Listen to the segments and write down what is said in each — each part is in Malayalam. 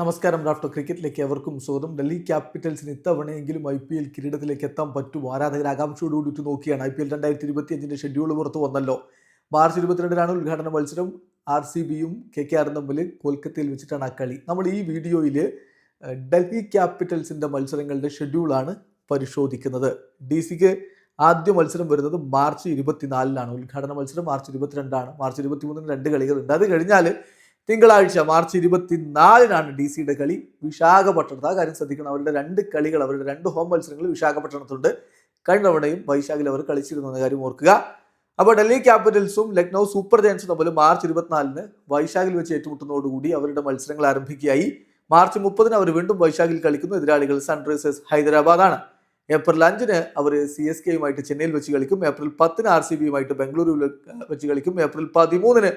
നമസ്കാരം റാഫ്റ്റർ ക്രിക്കറ്റിലേക്ക് എവർക്കും സ്വാഗതം. ഡൽഹി ക്യാപിറ്റൽസിന് ഇത്തവണയെങ്കിലും ഐ പി എൽ കിരീടത്തിലേക്ക് എത്താൻ പറ്റും ആരാധകർ ആകാംക്ഷയോടുകൂടി നോക്കിയാണ്. ഐ പി എൽ രണ്ടായിരത്തി ഇരുപത്തി അഞ്ചിന്റെ ഷെഡ്യൂൾ പുറത്ത് വന്നല്ലോ. മാർച്ച് ഇരുപത്തിരണ്ടിനാണ് ഉദ്ഘാടന മത്സരം. ആർ സി ബിയും കെ കെ ആറും തമ്മിൽ കൊൽക്കത്തയിൽ വെച്ചിട്ടാണ് ആ കളി. നമ്മൾ ഈ വീഡിയോയിൽ ഡൽഹി ക്യാപിറ്റൽസിന്റെ മത്സരങ്ങളുടെ ഷെഡ്യൂളാണ് പരിശോധിക്കുന്നത്. ഡി സിക്ക് ആദ്യ മത്സരം വരുന്നത് മാർച്ച് ഇരുപത്തിനാലിനാണ്. ഉദ്ഘാടന മത്സരം മാർച്ച് ഇരുപത്തിരണ്ടാണ്. മാർച്ച് ഇരുപത്തിമൂന്നിന് രണ്ട് കളികളുണ്ട്. അത് കഴിഞ്ഞാൽ തിങ്കളാഴ്ച മാർച്ച് ഇരുപത്തിനാലിനാണ് ഡി സിയുടെ കളി. വിശാഖപട്ടണത്ത് ആ കാര്യം ശ്രദ്ധിക്കണം. അവരുടെ രണ്ട് കളികൾ അവരുടെ രണ്ട് ഹോം മത്സരങ്ങൾ വിശാഖപട്ടണത്തുണ്ട്. കഴിഞ്ഞ തവണയും വൈശാഖിൽ അവർ കളിച്ചിരുന്നു എന്ന കാര്യം ഓർക്കുക. അപ്പോൾ ഡൽഹി ക്യാപിറ്റൽസും ലക്നൗ സൂപ്പർ ജയൻസും തമ്മിൽ മാർച്ച് ഇരുപത്തിനാലിന് വൈശാഖിൽ വെച്ച് ഏറ്റുമുട്ടുന്നതോടുകൂടി അവരുടെ മത്സരങ്ങൾ ആരംഭിക്കുകയായി. മാർച്ച് മുപ്പതിന് അവർ വീണ്ടും വൈശാഖിൽ കളിക്കുന്നു. എതിരാളികൾ സൺറൈസേഴ്സ് ഹൈദരാബാദാണ്. ഏപ്രിൽ അഞ്ചിന് അവർ സി എസ് കെയുമായിട്ട് ചെന്നൈയിൽ വെച്ച് കളിക്കും. ഏപ്രിൽ പത്തിന് ആർ സി ബിയുമായിട്ട് ബംഗളൂരുവിൽ വെച്ച് കളിക്കും. ഏപ്രിൽ പതിമൂന്നിന്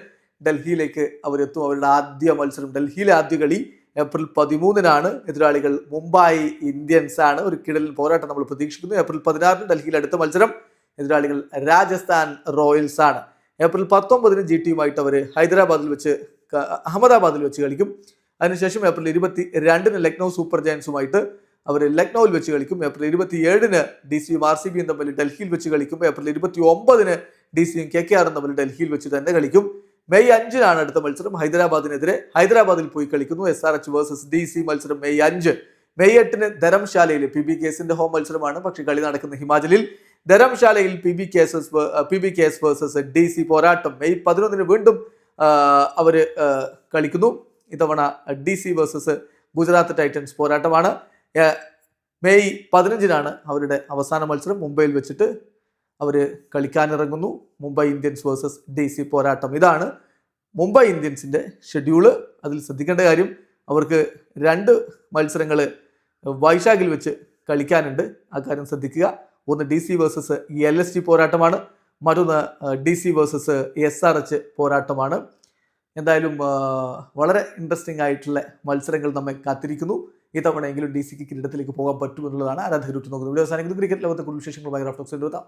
ഡൽഹിയിലേക്ക് അവരെത്തും. അവരുടെ ആദ്യ മത്സരം. ഡൽഹിയിലെ ആദ്യ കളി ഏപ്രിൽ പതിമൂന്നിനാണ്. എതിരാളികൾ മുംബൈ ഇന്ത്യൻസ് ആണ്. ഒരു കിടലിൽ പോരാട്ടം നമ്മൾ പ്രതീക്ഷിക്കുന്നു. ഏപ്രിൽ പതിനാറിന് ഡൽഹിയിൽ അടുത്ത മത്സരം എതിരാളികൾ രാജസ്ഥാൻ റോയൽസ് ആണ്. ഏപ്രിൽ പത്തൊമ്പതിന് ജി ടിയുമായിട്ട് അവർ ഹൈദരാബാദിൽ വെച്ച് അഹമ്മദാബാദിൽ വെച്ച് കളിക്കും. അതിനുശേഷം ഏപ്രിൽ ഇരുപത്തി രണ്ടിന് ലക്നൗ സൂപ്പർ ജയൻസുമായിട്ട് അവർ ലക്നൌവിൽ വെച്ച് കളിക്കും. ഏപ്രിൽ ഇരുപത്തി ഏഴിന് ഡി സിയും ആർ സി ബിയും തമ്മിൽ ഡൽഹിയിൽ വെച്ച് കളിക്കും. ഏപ്രിൽ ഇരുപത്തി ഒമ്പതിന് ഡി സിയും കെ കെ ആറും തമ്മിൽ ഡൽഹിയിൽ വെച്ച് തന്നെ കളിക്കും. മെയ് അഞ്ചിനാണ് അടുത്ത മത്സരം. ഹൈദരാബാദിനെതിരെ ഹൈദരാബാദിൽ പോയി കളിക്കുന്നു. S R H versus D C മത്സരം മെയ് അഞ്ച്. മെയ് എട്ടിന് ധരംശാലയിൽ പി ബി കേസിന്റെ ഹോം മത്സരമാണ്. പക്ഷെ കളി നടക്കുന്ന ഹിമാചലിൽ ധരംശാലയിൽ P B K S P B K S versus D C പോരാട്ടം മെയ് പതിനൊന്നിന് വീണ്ടും അവർ കളിക്കുന്നു. ഇത്തവണ D C versus Gujarat Titans പോരാട്ടമാണ്. മെയ് പതിനഞ്ചിനാണ് അവരുടെ അവസാന മത്സരം. മുംബൈയിൽ വെച്ചിട്ട് അവർ കളിക്കാനിറങ്ങുന്നു. Mumbai Indians versus D C പോരാട്ടം. ഇതാണ് മുംബൈ ഇന്ത്യൻസിന്റെ ഷെഡ്യൂൾ. അതിൽ ശ്രദ്ധിക്കേണ്ട കാര്യം അവർക്ക് രണ്ട് മത്സരങ്ങൾ വൈശാഖിൽ വെച്ച് കളിക്കാനുണ്ട്. ആ കാര്യം ശ്രദ്ധിക്കുക. ഒന്ന് D C versus L S T പോരാട്ടമാണ്. മറ്റൊന്ന് D C versus S R H പോരാട്ടമാണ്. എന്തായാലും വളരെ ഇൻട്രസ്റ്റിംഗ് ആയിട്ടുള്ള മത്സരങ്ങൾ നമ്മെ കാത്തിരിക്കുന്നു. ഇത്തവണയെങ്കിലും ഡി സിക്ക് കിരീടത്തിലേക്ക് പോകാൻ പറ്റുമെന്നുള്ളതാണ് ആരാധകർ ഉറ്റുനോക്കുന്നത്. വീഡിയോ അവസാനിക്കുന്നത് ക്രിക്കറ്റ് ലോകത്തെ കൂടുതൽ വിശേഷങ്ങളുമായി റാഫ്റ്റോക്സ് എത്താം.